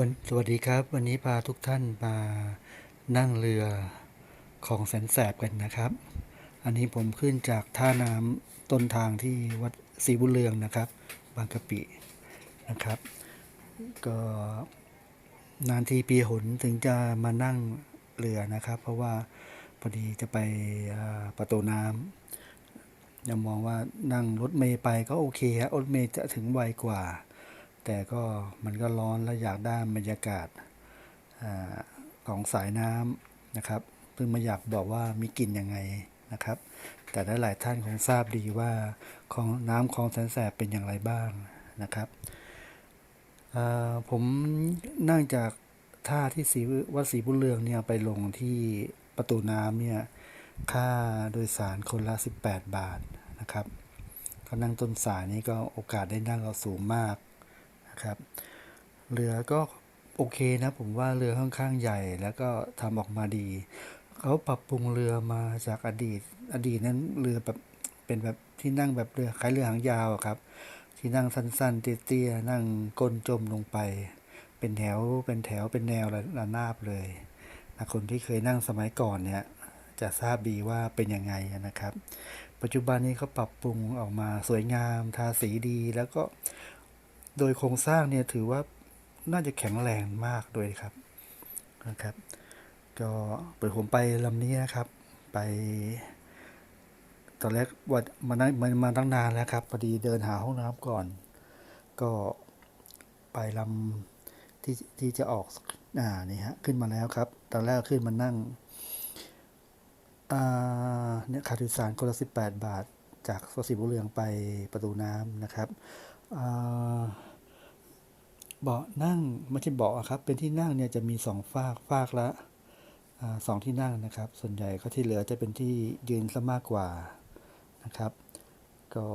วันสวัสดีครับ วันนี้พาทุกท่านมานั่งเรือของแสนแสบกันนะครับ อันนี้ผมขึ้นจากท่าน้ำต้นทางที่วัดศรีบุญเรืองนะครับ บางกะปินะครับ ก็นานทีปีหนถึงจะมานั่งเรือนะครับ เพราะว่าพอดีจะไปประตูน้ำยังมองว่านั่งรถเมย์ไปก็โอเคฮะรถเมย์จะถึงไวกว่า แต่ก็มันก็ร้อนและอยากได้บรรยากาศอของสายน้ำนะครับเพิ่งมาอยากบอกว่ามีกลิ่นยังไงนะครับ แต่หลายท่านคงทราบดีว่าของน้ำคลองแสนแสบเป็นอย่างไรบ้างนะครับผมนั่งจากท่าที่ศรีวัดศรีบุญเรืองเนี่ยไปลงที่ประตูน้ำเนี่ยค่าโดยสารคนละ 18 บาทนะครับก็นั่งต้นสายนี้ก็โอกาสได้นั่งก็สูงมาก ครับ เรือก็โอเคนะผมว่าเรือค่อนข้างใหญ่แล้วก็ทำออกมาดี เขาปรับปรุงเรือมาจากอดีต อดีตนั้นเรือแบบเป็นแบบที่นั่งแบบเรือคล้ายเรือหางยาวอะครับ ที่นั่งสั้นๆ เตี้ยๆนั่งก้นจมลงไป เป็นแถวเป็นแถวเป็นแนวระนาบเลยนะคนที่เคยนั่งสมัยก่อนเนี่ยจะทราบดีว่าเป็นยังไงนะครับ ปัจจุบันนี้เขาปรับปรุงออกมาสวยงามทาสีดีแล้วก็ โดยโครงสร้างเนี่ยถือว่าน่าจะแข็งแรงมากด้วยครับนะครับ ก็เปิดผมไปลำนี้นะครับ ไป ตอนแรกว่ามานั่งมามาตั้งนานแล้วครับพอดีเดินหาห้องน้ำก่อน ก็ไปลำที่ที่จะออกอ่านี่ฮะขึ้นมาแล้วครับ ตอนแรกขึ้นมานั่งอ่าเนี่ยคาโดสารคนละสิบแปดบาท จากสสิบุเรืองไปประตูน้ำนะครับอ่า เบาะนั่งไม่ใช่เบาะครับ เป็นที่นั่งเนี่ยจะมีสองฝากฝากละอสองที่นั่งนะครับ ส่วนใหญ่ก็ที่เหลือจะเป็นที่ยืนซะมากกว่านะครับ ก็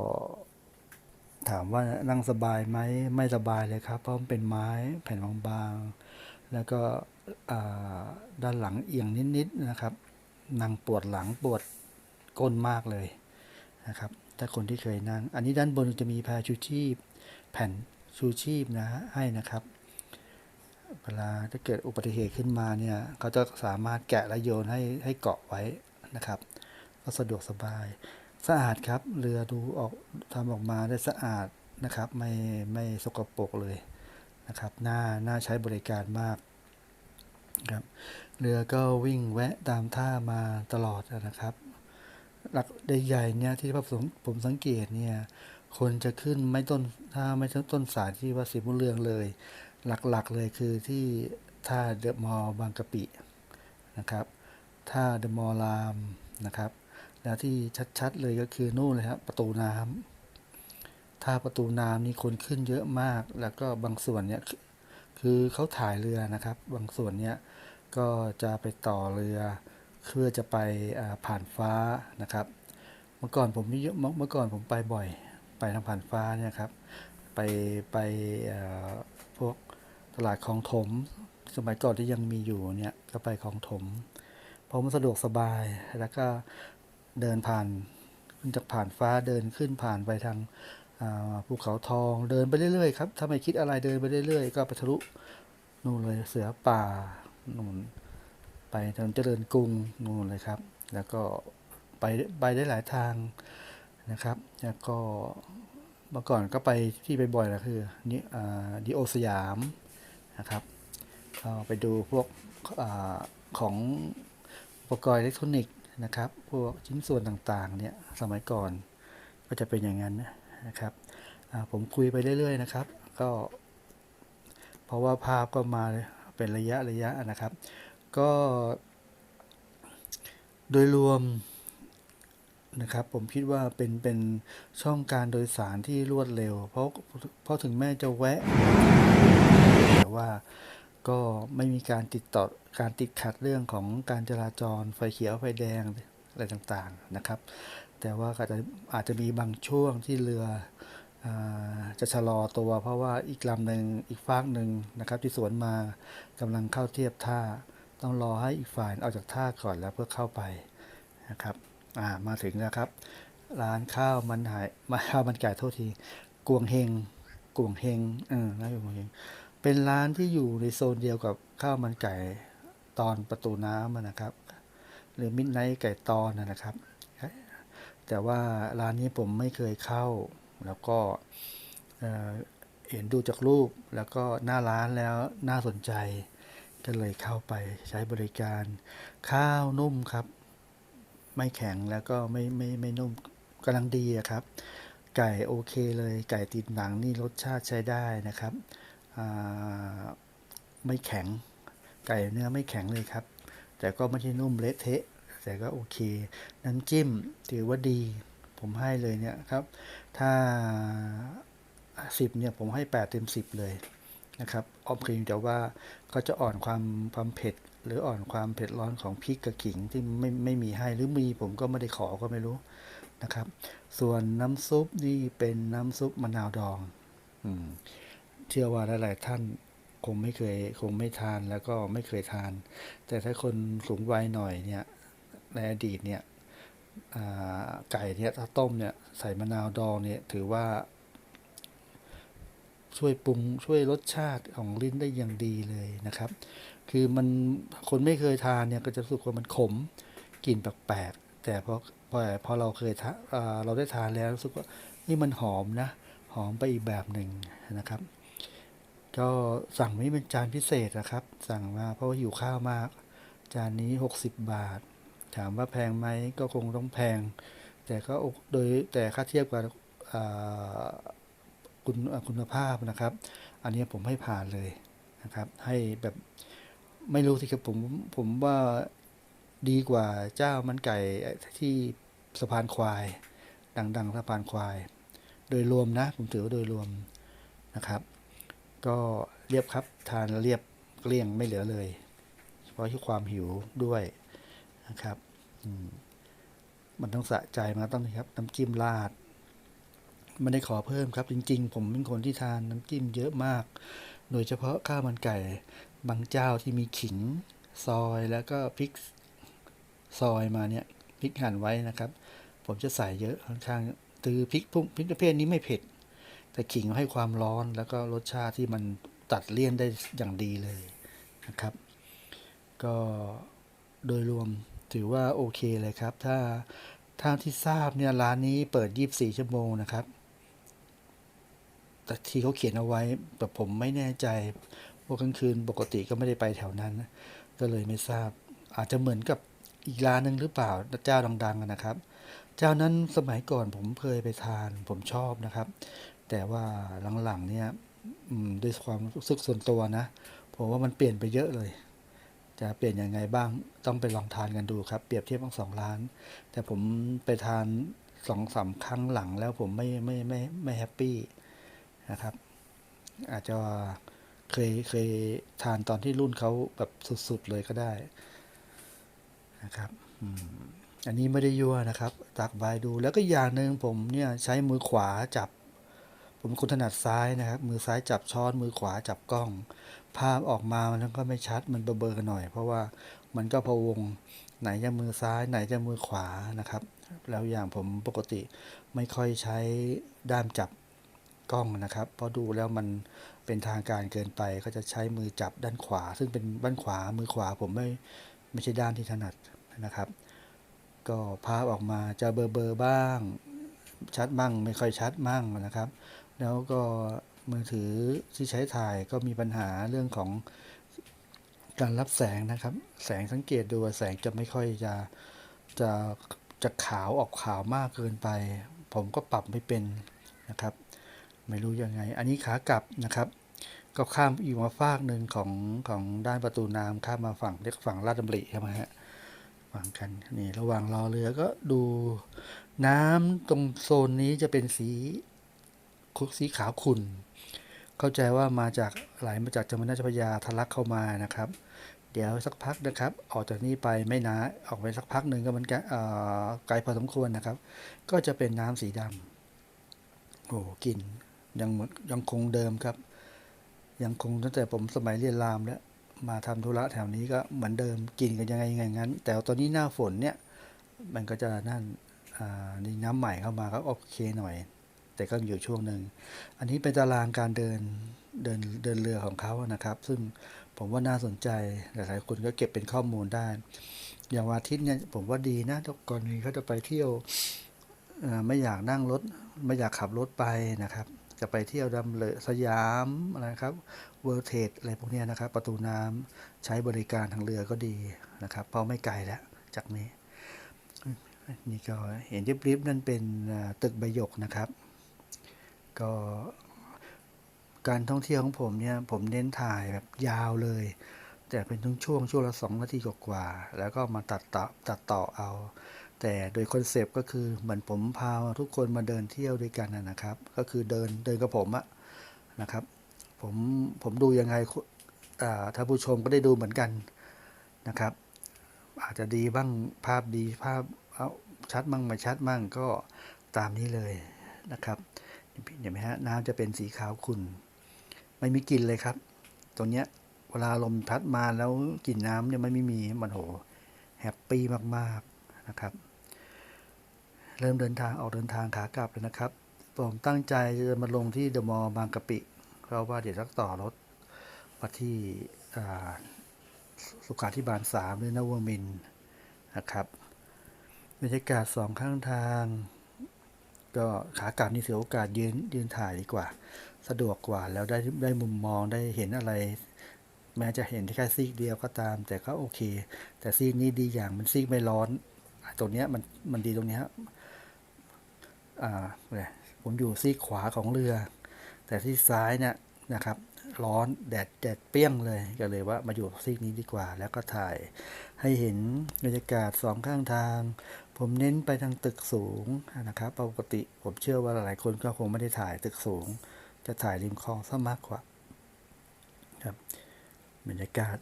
ถามว่านั่งสบายไหมไม่สบายเลยครับ เพราะมันเป็นไม้แผ่นบางๆ แล้วก็ด้านหลังเอียงนิดๆนะครับนั่งปวดหลังปวดก้นมากเลยนะครับ ถ้าคนที่เคยนั่ง อันนี้ด้านบนจะมีแพรชูชีพแผ่น ชูชีพนะให้นะครับเวลาถ้าเกิดอุบัติเหตุขึ้นมาเนี่ยเขาจะสามารถแกะและโยนให้ให้เกาะไว้นะครับ ก็สะดวกสบาย สะอาดครับ เรือดูออกทำออกมาได้สะอาดนะครับ ไม่ไม่สกปรกเลยนะครับน่าน่าใช้บริการมากครับเรือก็วิ่งแวะตามท่ามาตลอดนะครับ หลักใหญ่ๆเนี่ยที่ผมผมสังเกตเนี่ย คนจะขึ้นไม่ต้นถ้าไม่ต้นต้นสายที่วัดศรีบุญเรืองเลย หลักๆเลยคือที่ท่าเดอะมอลล์บางกะปินะครับท่าเดอะมอลล์รามนะครับ แล้วที่ชัดๆเลยก็คือนู่นเลยครับประตูน้ำท่าประตูน้ำนี่คนขึ้นเยอะมาก แล้วก็บางส่วนเนี่ยคือเขาถ่ายเรือนะครับ บางส่วนเนี่ยก็จะไปต่อเรือเพื่อจะไปผ่านฟ้านะครับ เมื่อก่อนผมนี่เยอะเมื่อก่อนผมไปบ่อย ไปทางผ่านฟ้าเนี่ยครับ ไปไปพวกตลาดคลองถม สมัยก่อนที่ยังมีอยู่เนี่ยก็ไปคลองถม เพราะมันสะดวกสบายแล้วก็เดินผ่านขึ้นจากผ่านฟ้าเดินขึ้นผ่านไปทางภูเขาทองเดินไปเรื่อยๆครับถ้าไม่คิดอะไรเดินไปเรื่อยๆ ก็ไปทะลุนู่นเลยเสือป่านู่นไปถนนเจริญกรุงนู่นเลยครับ แล้วก็ไปไปได้หลายทาง นะครับ แล้วก็เมื่อก่อนก็ไปที่ไปบ่อยๆนะคือนี่ดีโอสยามนะครับก็ไปดูพวกอของอุปกรณ์อิเล็กทรอนิกส์นะครับ พวกชิ้นส่วนต่างๆเนี่ยสมัยก่อนก็จะเป็นอย่างนั้นนะครับผมคุยไปเรื่อยๆนะครับ ก็ เพราะว่าภาพก็มาเป็นระยะระยะนะครับ ก็ โดยรวม นะครับ ผมคิดว่าเป็นเป็นช่องการโดยสารที่รวดเร็ว เพราะเพราะถึงแม้จะแวะ แต่ว่าก็ไม่มีการติดต่อการติดขัดเรื่องของการจราจรไฟเขียวไฟแดงอะไรต่างๆนะครับ แต่ว่าอาจจะอาจจะมีบางช่วงที่เรือจะชะลอตัว เพราะว่าอีกลำหนึ่งอีกฟากหนึ่งนะครับ ที่สวนมากำลังเข้าเทียบท่า ต้องรอให้อีกฝ่ายออกจากท่าก่อนแล้วเพื่อเข้าไปนะครับ อ่ามาถึงแล้วครับ ร้านข้าวมันหายมาข้าวมันไก่โทษทีกวงเฮงกวงเฮงเออร้านกวงเฮงเป็นร้านที่อยู่ในโซนเดียวกับข้าวมันไก่ตอนประตูน้ำนะครับ หรือมิดไนท์ไก่ตอนนะครับ แต่ว่าร้านนี้ผมไม่เคยเข้า แล้วก็เอ่อเห็นดูจากรูปแล้วก็หน้าร้านแล้วน่าสนใจ ก็เลยเข้าไปใช้บริการข้าวนุ่มครับ ไม่แข็งแล้วก็ไม่ไม่ไม่นุ่มกำลังดีอะครับ ไก่โอเคเลย ไก่ติดหนังนี่รสชาติใช้ได้นะครับไม่แข็ง ไก่เนื้อไม่แข็งเลยครับ แต่ก็ไม่ใช่นุ่มเละเทะ แต่ก็โอเค น้ำจิ้มถือว่าดี ผมให้เลยเนี่ยครับ ถ้าสิบเนี่ยผมให้แปดเต็มสิบเลยนะครับออมครีมแต่ว่าก็จะอ่อนความความเผ็ด หรืออ่อนความเผ็ดร้อนของพริกกับขิงที่ไม่ไม่มีให้หรือมีผมก็ไม่ได้ขอก็ไม่รู้นะครับ ส่วนน้ำซุปนี่เป็นน้ำซุปมะนาวดอง อืมเชื่อว่าหลายๆท่านคงไม่เคยคงไม่ทานแล้วก็ไม่เคยทาน แต่ถ้าคนสูงวัยหน่อยเนี่ยในอดีตเนี่ยอ่าไก่เนี่ยถ้าต้มเนี่ยใส่มะนาวดองเนี่ยถือว่า ช่วยปรุงช่วยรสชาติของลิ้นได้อย่างดีเลยนะครับ คือมันคนไม่เคยทานเนี่ยก็จะรู้สึกว่ามันขมกลิ่นแปลกๆแต่พอพอพอเราเคยทาอ่าเราได้ทานแล้วรู้สึกว่านี่มันหอมนะ หอมไปอีกแบบหนึ่งนะครับ ก็สั่งไม่เป็นจานพิเศษนะครับ สั่งมาเพราะว่าหิวข้าวมาก จานนี้ 60 บาท ถามว่าแพงไหมก็คงต้องแพง แต่ก็โดยแต่ค่าเทียบกับคุณคุณภาพนะครับ อันนี้ผมให้ผ่านเลยนะครับ ให้แบบ ไม่รู้สิครับผมผมว่าดีกว่าเจ้ามันไก่ที่สะพานควาย ดังๆสะพานควาย โดยรวมนะ ผมถือว่าโดยรวมนะครับ ก็เรียบครับทานแล้วเรียบเกลี้ยงไม่เหลือเลย เพราะที่ความหิวด้วยนะครับมันต้องสะใจมันต้องนะครับน้ำจิ้มราดไม่ได้ขอเพิ่มครับ จริง ๆ ผมเป็นคนที่ทานน้ำจิ้มเยอะมาก โดยเฉพาะข้าวมันไก่ บางเจ้าที่มีขิงซอยแล้วก็พริกซอยมาเนี่ยพริกหั่นไว้นะครับ ผมจะใส่เยอะค่อนข้างตือพริกพวกพริกประเภทนี้ไม่เผ็ด แต่ขิงให้ความร้อนแล้วก็รสชาติที่มันตัดเลี่ยนได้อย่างดีเลยนะครับ ก็โดยรวมถือว่าโอเคเลยครับ ถ้าถ้าที่ทราบเนี่ยร้านนี้เปิด 24 ชั่วโมงนะครับ แต่ที่เขาเขียนเอาไว้ แต่ผมไม่แน่ใจ ว่ากลางคืนปกติก็ไม่ได้ไปแถวนั้น ก็เลยไม่ทราบ อาจจะเหมือนกับอีกร้านหนึ่งหรือเปล่าเจ้าดังๆนะครับ เจ้านั้นสมัยก่อนผมเคยไปทานผมชอบนะครับ แต่ว่าหลังๆเนี่ยด้วยความรู้สึกส่วนตัวนะผมว่ามันเปลี่ยนไปเยอะเลย จะเปลี่ยนยังไงบ้างต้องไปลองทานกันดูครับเปรียบเทียบทั้งสองร้าน แต่ผมไปทานสองสามครั้งหลังแล้วผมไม่ไม่ไม่ไม่แฮปปี้นะครับ อาจจะ เคยเคยทานตอนที่รุ่นเขาแบบสุด ๆ เลยก็ได้นะครับอันนี้ไม่ได้ยั่วนะครับ ตักใบดูแล้วก็อย่างหนึ่งผมเนี่ยใช้มือขวาจับ ผมคนถนัดซ้ายนะครับ มือซ้ายจับช้อนมือขวาจับกล้อง ภาพออกมามันก็ไม่ชัดมันเบลอๆหน่อย เพราะว่ามันก็พะวงไหนจะมือซ้ายไหนจะมือขวานะครับ แล้วอย่างผมปกติไม่ค่อยใช้ด้ามจับกล้องนะครับ เพราะดูแล้วมัน เป็นทางการเกินไปก็จะใช้มือจับด้านขวา ซึ่งเป็นด้านขวามือขวาผมไม่ไม่ใช่ด้านที่ถนัดนะครับ ก็ภาพออกมาจะเบลอๆบ้าง ชัดมั่งไม่ค่อยชัดมั่งนะครับ แล้วก็มือถือที่ใช้ถ่ายก็มีปัญหาเรื่องของการรับแสงนะครับ แสงสังเกตดูแสงจะไม่ค่อยจะจะจะขาวออกขาวมากเกินไป ผมก็ปรับไม่เป็นนะครับ ไม่รู้ยังไง อันนี้ขากลับนะครับ ก็ข้ามอีกมาฟากหนึ่งของของด้านประตูน้ำข้ามมาฝั่งเรียกฝั่งลาดดำริใช่ไหมฮะฝั่งกันนี่ระหว่างรอเรือก็ดูน้ำตรงโซนนี้จะเป็นสีคุสีขาวขุ่นเข้าใจว่ามาจากไหลมาจากจังหวัดเจ้าพระยาทะลักเข้ามานะครับ เดี๋ยวสักพักนะครับ ออกจากนี้ไปไม่นานออกไปสักพักหนึ่งก็มันก็เอ่อไกลพอสมควรนะครับ ก็จะเป็นน้ำสีดำโอ้กลิ่น ยังเหมือนยังคงเดิมครับ ยังคงตั้งแต่ผมสมัยเรียนรามแล้วมาทำธุระแถวนี้ก็เหมือนเดิมกินกันยังไงยังไงงั้น แต่ตอนนี้หน้าฝนเนี่ย มันก็จะนั่นนี่น้ำใหม่เข้ามาก็โอเคหน่อย แต่ก็อยู่ช่วงหนึ่งอันนี้เป็นตารางการเดินเดินเดินเรือของเขานะครับ ซึ่งผมว่าน่าสนใจหลายๆคนก็เก็บเป็นข้อมูลได้ อย่างวันอาทิตย์เนี่ยผมว่าดีนะทุกกรณีเขาจะไปเที่ยวไม่อยากนั่งรถ ไม่อยากขับรถไปนะครับ จะไปเที่ยวดำเลยสยามอะไรครับเวิร์เทดอะไรพวกนี้นะครับ ประตูน้ำใช้บริการทางเรือก็ดีนะครับ เพราะไม่ไกลแล้วจากนี้ นี่ก็เห็นริบๆนั่นเป็นตึกใบหยกนะครับ ก็การท่องเที่ยวของผมเนี่ยผมเน้นถ่ายแบบยาวเลย แต่เป็นช่วงช่วงช่วงละสองนาทีกว่าๆแล้วก็มาตัดต่อตัดต่อเอา แต่โดยคอนเซปต์ก็คือเหมือนผมพาทุกคนมาเดินเที่ยวด้วยกันนะครับ ก็คือเดินเดินกับผมอะนะครับผมผมดูยังไงอ่าท่านผู้ชมก็ได้ดูเหมือนกันนะครับ อาจจะดีบ้างภาพดีภาพเอาชัดมั่งไม่ชัดมั่งก็ตามนี้เลยนะครับเห็นไหมฮะน้ำจะเป็นสีขาวขุ่นไม่มีกลิ่นเลยครับ ตรงเนี้ยเวลาลมพัดมาแล้วกลิ่นน้ำเนี่ยมันไม่มีมันโหแฮปปี้มากๆนะครับ เริ่มเดินทางออกเดินทางขากลับแล้วนะครับ ผมตั้งใจจะมาลงที่เดอะมอลล์บางกะปิ เพราะว่าเดี๋ยวจะต่อรถมาที่สุขาธิบาลสามหรือนวมินนะครับบรรยากาศสองข้างทาง ก็ขากลับนี่เสียโอกาสยืนยืนถ่ายดีกว่า สะดวกกว่าแล้วได้ได้มุมมองได้เห็นอะไร แม้จะเห็นแค่ซีกเดียวก็ตาม แต่ก็โอเค แต่ซีกนี้ดีอย่างมันซีกไม่ร้อนตรงเนี้ยมันมันดีตรงเนี้ย ผมอยู่ซีขวาของเรือ แต่ที่ซ้ายเนี่ยนะครับ ร้อนแดดแดดเปรี้ยงเลยก็เลยว่ามาอยู่ซีกนี้ดีกว่า แล้วก็ถ่ายให้เห็นบรรยากาศสองข้างทาง ผมเน้นไปทางตึกสูงนะครับปกติผมเชื่อว่าหลายคนก็คงไม่ได้ถ่ายตึกสูง จะถ่ายริมคลองซะมากกว่าครับบรรยากาศ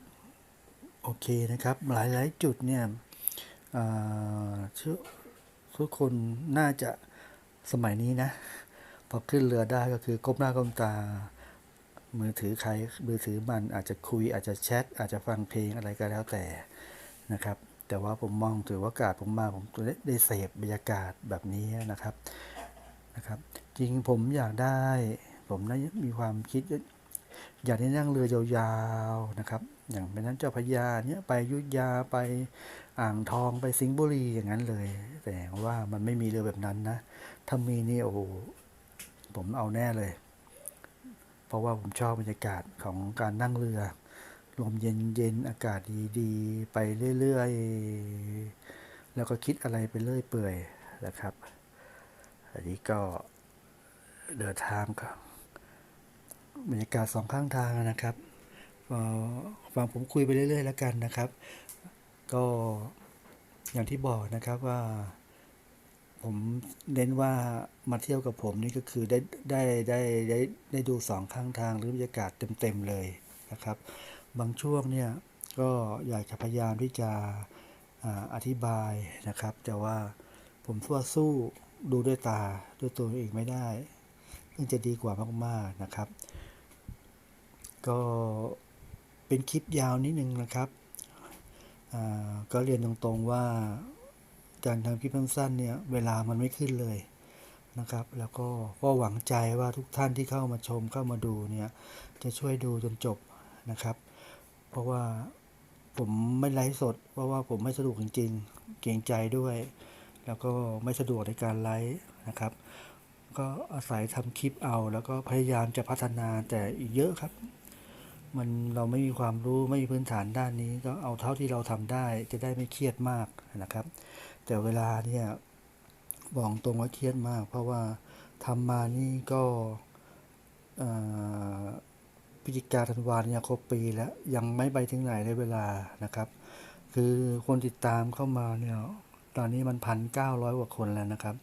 โอเคนะครับ หลายๆจุดเนี่ยทุกคนน่าจะ สมัยนี้นะ พอขึ้นเรือได้ก็คือก้มหน้าก้มตา มือถือใครมือถือมันอาจจะคุยอาจจะแชทอาจจะฟังเพลงอะไรก็แล้วแต่นะครับ แต่ว่าผมมองถือว่าโอกาสผมมาผมได้เสพบรรยากาศแบบนี้นะครับนะครับ จริงผมอยากได้ ผมนะมีความคิดอยากได้นั่งเรือยาวๆนะครับ อย่างเป็นนั้นเจ้าพระยาเนี่ยไปยุทธยาไปอ่างทองไปสิงห์บุรีอย่างนั้นเลย แต่ว่ามันไม่มีเรือแบบนั้นนะ ถ้ามีนี่โอ้โหผมเอาแน่เลย เพราะว่าผมชอบบรรยากาศของการนั่งเรือ ลมเย็นๆอากาศดีๆ ไปเรื่อยๆ แล้วก็คิดอะไรไปเรื่อยเปื่อยนะครับ อันนี้ก็เดินทางครับบรรยากาศสองข้างทางนะครับฟังผมคุยไปเรื่อยๆแล้วกันนะครับ ก็อย่างที่บอกนะครับว่า ผมเน้นว่ามาเที่ยวกับผมนี่ก็คือได้ได้ได้ได้ได้ดูสองข้างทางหรือบรรยากาศเต็มๆเลยนะครับ บางช่วงเนี่ยก็อยากจะพยายามที่จะออธิบายนะครับ แต่ว่าผมว่าสู้ดูด้วยตาด้วยตัวเองไม่ได้ซึ่งจะดีกว่ามากๆนะครับ ก็เป็นคลิปยาวนิดนึงนะครับอ่าก็เรียนตรงๆว่า การทำคลิปสั้นๆเนี่ยเวลามันไม่ขึ้นเลยนะครับ แล้วก็ก็หวังใจว่าทุกท่านที่เข้ามาชมเข้ามาดูเนี่ยจะช่วยดูจนจบนะครับ เพราะว่าผมไม่ไลฟ์สด เพราะว่าผมไม่สะดวกจริงๆ เกรงใจด้วย แล้วก็ไม่สะดวกในการไลฟ์นะครับ ก็อาศัยทำคลิปเอา แล้วก็พยายามจะพัฒนาแต่อีกเยอะครับ มันเราไม่มีความรู้ไม่มีพื้นฐานด้านนี้ ก็เอาเท่าที่เราทำได้ จะได้ไม่เครียดมากนะครับ แต่เวลาเนี่ยบอกตรงว่าเครียดมาก เพราะว่าทำมานี่ก็พฤศจิกาธันวาเนี่ยครบปีแล้วยังไม่ไปถึงไหนในเวลานะครับ คือคนติดตามเข้ามาเนี่ยตอนนี้มันพันเก้าร้อยกว่าคนแล้วนะครับ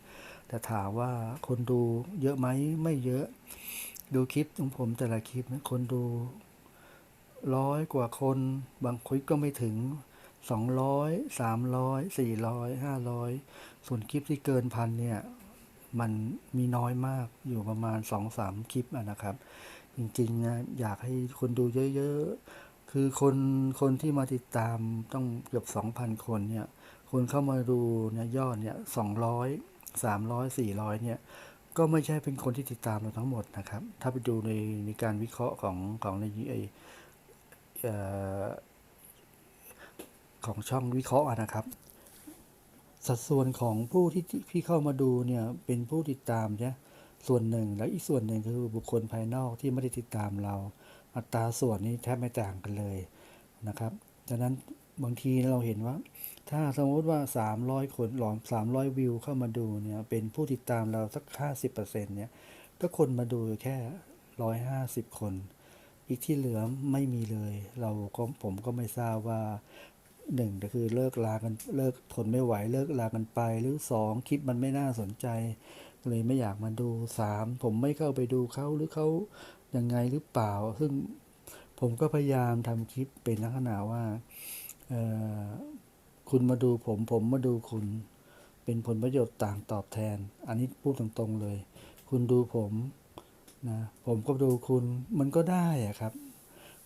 แต่ถามว่าคนดูเยอะไหมไม่เยอะ ดูคลิปของผมแต่ละคลิปคนดูร้อยกว่าคนบางคลิปก็ไม่ถึง สองร้อยสามร้อยสี่ร้อยห้าร้อยส่วนคลิปที่เกินพันเนี่ย มันมีน้อยมากอยู่ประมาณสองสามคลิปนะครับ จริงๆนะอยากให้คนดูเยอะๆ คือคนคนที่มาติดตามต้องเกือบสองพันคนเนี่ย คนเข้ามาดูเนี่ยยอดเนี่ยสองร้อยสามร้อยสี่ร้อยเนี่ยก็ไม่ใช่เป็นคนที่ติดตามเราทั้งหมดนะครับ ถ้าไปดูในในการวิเคราะห์ของของในไอเอ่อ ของช่องวิเคราะห์นะครับ สัดส่วนของผู้ที่ที่ที่เข้ามาดูเนี่ยเป็นผู้ติดตามเนี่ยส่วนหนึ่งแล้วอีกส่วนหนึ่งคือบุคคลภายนอกที่ไม่ได้ติดตามเรา อัตราส่วนนี้แทบไม่ต่างกันเลยนะครับดังนั้นบางทีเราเห็นว่า ถ้าสมมติว่า 300 คนหลอม300 วิวเข้ามาดูเนี่ยเป็นผู้ติดตามเราสัก 50%เนี่ยก็คนมาดูแค่ 150 คน อีกที่เหลือไม่มีเลย เราก็ผมก็ไม่ทราบว่า หนึ่งก็คือเลิกลากันเลิกทนไม่ไหวเลิกลากันไป หรือสองคลิปมันไม่น่าสนใจ เลยไม่อยากมาดูสามผมไม่เข้าไปดูเขาหรือเขายังไงหรือเปล่า ซึ่งผมก็พยายามทำคลิปเป็นลักษณะว่าคุณมาดูผมผมมาดูคุณ เป็นผลประโยชน์ต่างตอบแทน อันนี้พูดตรงๆเลย คุณดูผมนะผมก็ดูคุณมันก็ได้อะครับ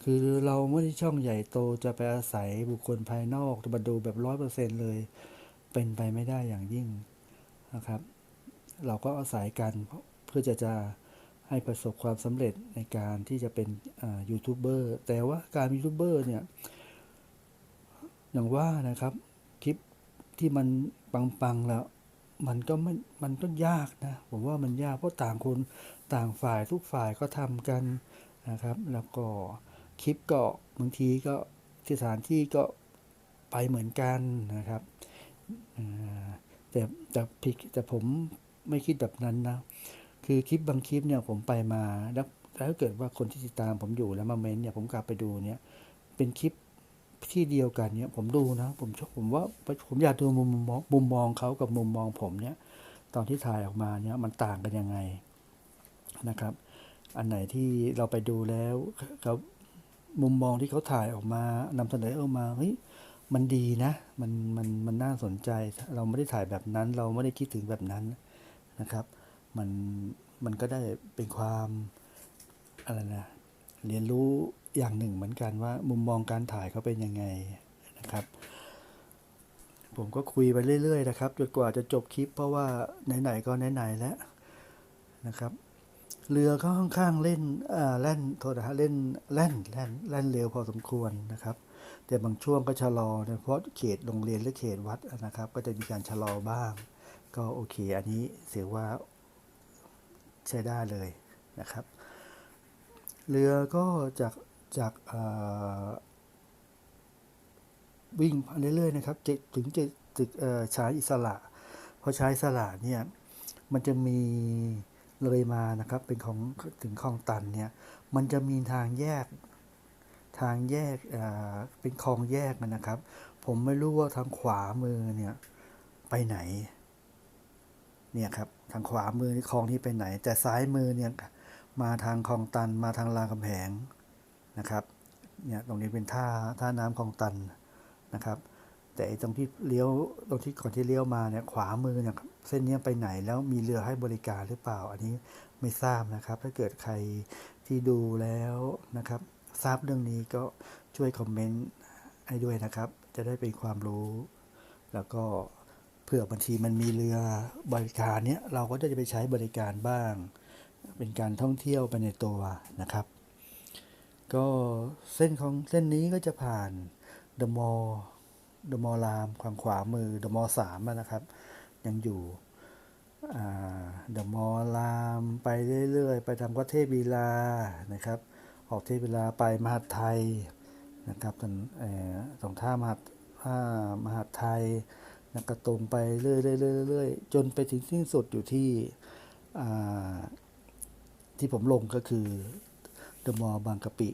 คือเราไม่ได้ช่องใหญ่โตจะไปอาศัยบุคคลภายนอกจะมาดูแบบร้อยเปอร์เซ็นเลย เป็นไปไม่ได้อย่างยิ่งนะครับ เราก็อาศัยกันเพื่อจะจะให้ประสบความสำเร็จในการที่จะเป็นยูทูบเบอร์แต่ว่าการยูทูบเบอร์เนี่ย อย่างว่านะครับ คลิปที่มันปังๆแล้วมันก็ไม่ มันก็ยากนะ ผมว่ามันยากเพราะต่างคนต่างฝ่ายทุกฝ่ายก็ทำกันนะครับ แล้วก็ คลิปก็บางทีก็ที่สถานที่ก็ไปเหมือนกันนะครับแต่แต่ผิดแต่ผมไม่คิดแบบนั้นนะ คือคลิปบางคลิปเนี่ยผมไปมาแล้วแล้วถ้าเกิดว่าคนที่ติดตามผมอยู่แล้วมาเมนต์เนี่ยผมกลับไปดูเนี่ยเป็นคลิปที่เดียวกันเนี่ยผมดูนะผมชอบผมว่าผมอยากดูมุมมองมุมมองเขากับมุมมองผมเนี่ยตอนที่ถ่ายออกมาเนี่ยมันต่างกันยังไงนะครับ อันไหนที่เราไปดูแล้วเขา มุมมองที่เขาถ่ายออกมานำเสนอออกมาเฮ้ยมันดีนะ มันมันมันน่าสนใจ เราไม่ได้ถ่ายแบบนั้น เราไม่ได้คิดถึงแบบนั้นนะครับ มันมันก็ได้เป็นความอะไรนะเรียนรู้อย่างหนึ่งเหมือนกันว่า มุมมองการถ่ายเขาเป็นยังไงนะครับ ผมก็คุยไปเรื่อยๆนะครับจนกว่าจะจบคลิปเพราะว่าไหนๆก็ไหนๆแล้วนะครับ เรือก็ค่อนข้างเล่นอ่าแล่นโทษนะฮะเล่นแล่นแล่นแล่นเร็วพอสมควรนะครับ แต่บางช่วงก็ชะลอนะเพราะเขตโรงเรียนหรือเขตวัดนะครับ ก็จะมีการชะลอบ้าง ก็โอเค อันนี้เสียว่าใช้ได้เลยนะครับ เรือก็จากจากเออวิ่งเรื่อยๆนะครับจะถึงจะถึงเอ่อชายอิสระพอชายอิสระเนี่ยมันจะมี เลยมานะครับเป็นของถึงคลองตันเนี่ยมันจะมีทางแยกทางแยกเป็นคลองแยกนะครับ ผมไม่รู้ว่าทางขวามือเนี่ยไปไหนเนี่ยครับทางขวามือคลองนี้ไปไหน แต่ซ้ายมือเนี่ยมาทางคลองตันมาทางรามคำแหงนะครับเนี่ยตรงนี้เป็นท่าท่าน้ำคลองตันนะครับ แต่ตรงที่เลี้ยวตรงที่ก่อนที่เลี้ยวมาเนี่ยขวามือเนี่ยเส้นนี้ไปไหนแล้วมีเรือให้บริการหรือเปล่า อันนี้ไม่ทราบนะครับ ถ้าเกิดใครที่ดูแล้วนะครับ ทราบเรื่องนี้ก็ช่วยคอมเมนต์ให้ด้วยนะครับ จะได้เป็นความรู้ แล้วก็เผื่อบางทีมันมีเรือบริการเนี้ยเราก็จะไปใช้บริการบ้าง เป็นการท่องเที่ยวไปในตัวนะครับ ก็เส้นของเส้นนี้ก็จะผ่านเดอะมอล เดอะมอลรามความขวามือเดอะมอลสามนะครับ ยังอยู่เดอะมอลรามไปเรื่อยๆ ไปทางวัดเทพวีลานะครับ ออกเทพวีลาไปมหาดไทยนะครับตรงเอ่อตรงท่ามหาดท่ามหาดไทยแล้วก็ตรงไปเรื่อยๆๆจนไปถึงสิ้นสุดอยู่ที่ที่ผมลงก็คือเดอะมอลล์บางกะปิ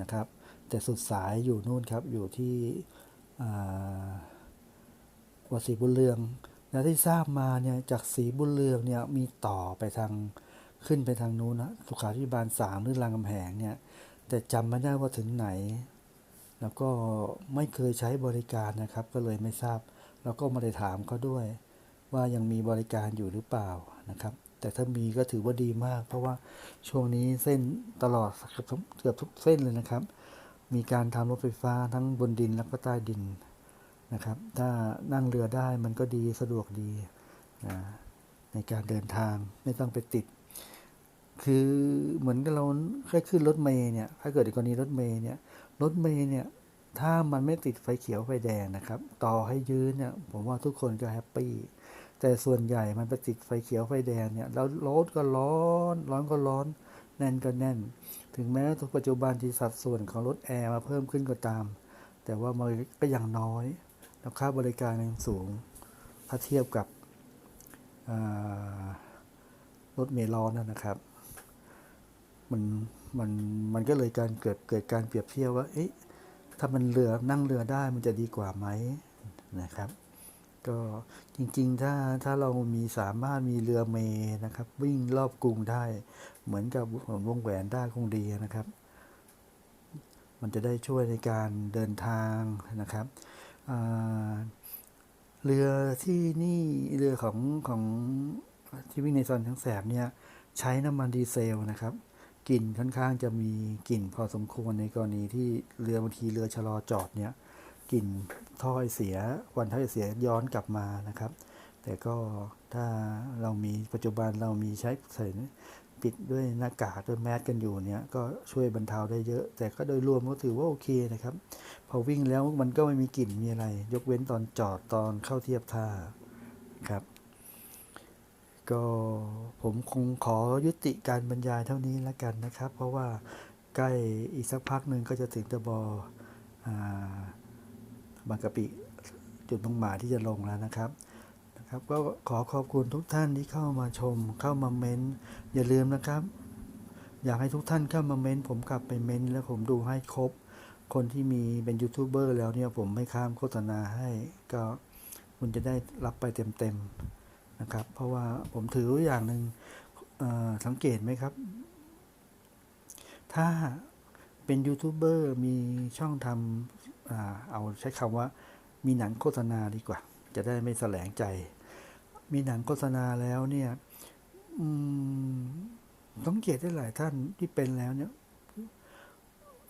นะครับ แต่สุดสายอยู่นู่นครับอยู่ที่ อ่าวัดศรีบุญเรือง และที่ทราบมาเนี่ยจากศรีบุญเรืองเนี่ยมีต่อไปทางขึ้นไปทางนู้นนะสุขาธิบาลสามหรือรามคำแหงเนี่ยแต่จำไม่ได้ว่าถึงไหน แล้วก็ไม่เคยใช้บริการนะครับ ก็เลยไม่ทราบ แล้วก็ไม่ได้ถามเขาด้วย ว่ายังมีบริการอยู่หรือเปล่านะครับ แต่ถ้ามีก็ถือว่าดีมาก เพราะว่าช่วงนี้เส้นตลอดเกือบทุกเส้นเลยนะครับ มีการทำรถไฟฟ้าทั้งบนดินแล้วก็ใต้ดินนะครับ ถ้านั่งเรือได้มันก็ดีสะดวกดีนะในการเดินทางไม่ต้องไปติด คือเหมือนกับเราแค่ขึ้นรถเมล์เนี่ย ถ้าเกิดกรณีรถเมล์เนี่ย รถเมล์เนี่ย ถ้ามันไม่ติดไฟเขียวไฟแดงนะครับ ต่อให้ยืนเนี่ย ผมว่าทุกคนก็แฮปปี้ แต่ส่วนใหญ่มันไปติดไฟเขียวไฟแดงเนี่ย แล้วรถก็ร้อน ร้อนก็ร้อน แน่นก็แน่น ถึงแม้ทุกปัจจุบันที่สัดส่วนของรถแอร์มาเพิ่มขึ้นก็ตาม แต่ว่ามันก็ยังน้อยแล้วค่าบริการยังสูง ถ้าเทียบกับรถเมล์ร้อนนะนะครับ มันมันมันก็เลยการเกิดเกิดการเปรียบเทียบว่า เอ๊ะ ถ้ามันเรือนั่งเรือได้มันจะดีกว่าไหมนะครับ ก็จริงๆ ถ้าถ้าเรามีสามารถมีเรือเมล์นะครับ วิ่งรอบกรุงได้ เหมือนกับวงแหวนได้คงดีนะครับ มันจะได้ช่วยในการเดินทางนะครับเรือที่นี่เรือของของที่วิ่งในซอยทั้งแสบเนี่ยใช้น้ำมันดีเซลนะครับกลิ่นค่อนข้างจะมีกลิ่นพอสมควรในกรณีที่เรือบางทีเรือชะลอจอดเนี่ยกลิ่น ถ้อยเสียควันถ้อยเสียย้อนกลับมานะครับ แต่ก็ถ้าเรามีปัจจุบันเรามีใช้ใส่ปิดด้วยหน้ากากด้วยแมสกันอยู่เนี่ยก็ช่วยบรรเทาได้เยอะ แต่ก็โดยรวมก็ถือว่าโอเคนะครับ พอวิ่งแล้วมันก็ไม่มีกลิ่นมีอะไร ยกเว้นตอนจอดตอนเข้าเทียบท่าครับ ก็ผมคงขอยุติการบรรยายเท่านี้แล้วกันนะครับ เพราะว่าใกล้อีกสักพักหนึ่งก็จะถึงตะบอ่า บางกะปิจุดมุ่งหมายที่จะลงแล้วนะครับนะครับ ก็ขอขอบคุณทุกท่านที่เข้ามาชม เข้ามาเม้นต์อย่าลืมนะครับ อยากให้ทุกท่านเข้ามาเม้นต์ผมกลับไปเม้นต์แล้วผมดูให้ครบ คนที่มีเป็นยูทูบเบอร์แล้วเนี่ยผมไม่ข้ามโฆษณาให้ก็คุณจะได้รับไปเต็มๆนะครับ เพราะว่าผมถือว่าอย่างหนึ่งสังเกตไหมครับ ถ้าเป็นยูทูบเบอร์มีช่องทำ เอาใช้คำว่า มีหนังโฆษณาดีกว่า จะได้ไม่แสลงใจ มีหนังโฆษณาแล้วเนี่ยอืมสังเกตได้หลายท่านที่เป็นแล้วเนี่ย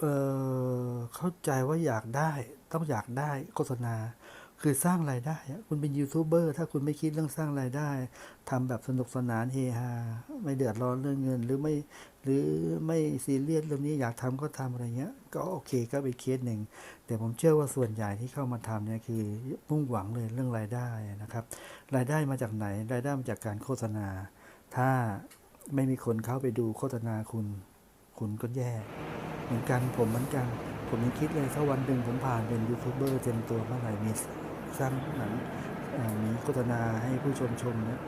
เเข้าใจว่าอยากได้ ต้องอยากได้โฆษณา คือสร้างรายได้ คุณเป็นยูทูบเบอร์ถ้าคุณไม่คิดเรื่องสร้างรายได้ทำแบบสนุกสนานเฮฮาไม่เดือดร้อนเรื่องเงิน หรือไม่ หรือไม่ซีเรียสเรื่องนี้อยากทำก็ทำอะไรเงี้ย ก็โอเคก็เป็นเคสหนึ่ง แต่ผมเชื่อว่าส่วนใหญ่ที่เข้ามาทำเนี่ยคือมุ่งหวังเลยเรื่องรายได้นะครับ รายได้มาจากไหน รายได้มาจากการโฆษณา ถ้าไม่มีคนเข้าไปดูโฆษณาคุณ คุณก็แย่ เหมือนกันผมเหมือนกัน ผมยังคิดเลยถ้าวันหนึ่งผมผ่านเป็นยูทูบเบอร์เต็มตัวเมื่อไหร่มีสร้างหนังมีโฆษณาให้ผู้ชมชมเนี่ย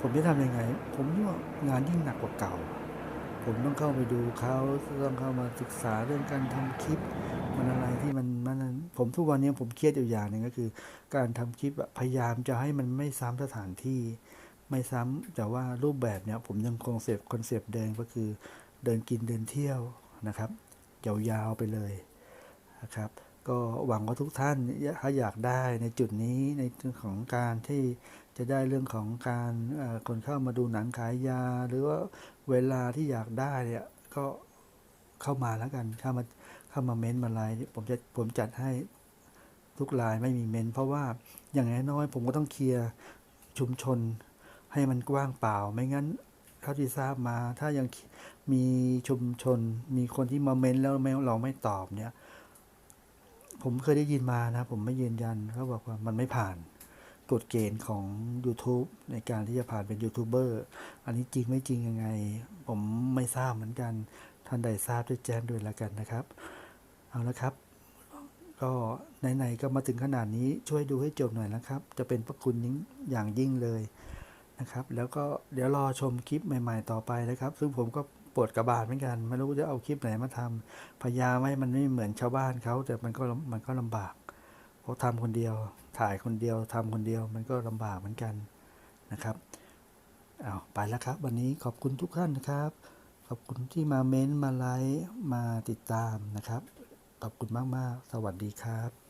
ผมจะทำยังไง ผมว่างานยิ่งหนักกว่าเก่า ผมต้องเข้าไปดูเขาต้องเข้ามาศึกษาเรื่องการทำคลิป มันอะไรที่มันมันผมทุกวันนี้ผมเครียดอยู่อย่างหนึ่งก็คือ การทำคลิปพยายามจะให้มันไม่ซ้ำสถานที่ ไม่ซ้ำแต่ว่ารูปแบบเนี้ยผมยังคงเซปคอนเซปต์เดิมก็คือ เดินกินเดินเที่ยวนะครับยาวๆไปเลยนะครับ ก็หวังว่าทุกท่านถ้าอยากได้ในจุดนี้ในเรื่องของการที่จะได้เรื่องของการคนเข้ามาดูหนังขายยา หรือว่าเวลาที่อยากได้เนี่ยก็เข้ามาแล้วกันเข้ามาเข้ามาเม้นต์มาไลน์ผมจะผมจัดให้ทุกไลน์ไม่มีเม้นต์เพราะว่าอย่างน้อยๆผมก็ต้องเคลียร์ชุมชนให้มันกว้างเปล่า ไม่งั้นเท่าที่ทราบมา ถ้ายังมีชุมชนมีคนที่มาเม้นแล้วเราไม่ตอบเนี่ย ผมเคยได้ยินมานะ ผมไม่ยืนยันเขาบอกว่ามันไม่ผ่านกฎเกณฑ์ของ YouTube ในการที่จะผ่านเป็นยูทูบเบอร์อันนี้จริงไม่จริงยังไง ผมไม่ทราบเหมือนกัน ท่านใดทราบด้วยแจ้งด้วยแล้วกันนะครับ เอาละครับ ก็ไหนๆก็มาถึงขนาดนี้ช่วยดูให้จบหน่อยนะครับ จะเป็นพระคุณยิ่งอย่างยิ่งเลยนะครับ แล้วก็เดี๋ยวรอชมคลิปใหม่ ๆ ต่อไปนะครับ ซึ่งผมก็ ปวดกระบาดเหมือนกัน ไม่รู้จะเอาคลิปไหนมาทำพยายามให้มันไม่เหมือนชาวบ้านเขาแต่มันก็มันก็ลำบากเพราะทำคนเดียว ถ่ายคนเดียวทำคนเดียว มันก็ลำบากเหมือนกันนะครับเอาไปแล้วครับ วันนี้ขอบคุณทุกท่านนะครับ ขอบคุณที่มาเม้นมาไลค์มาติดตามนะครับ ขอบคุณมาก ๆ สวัสดีครับ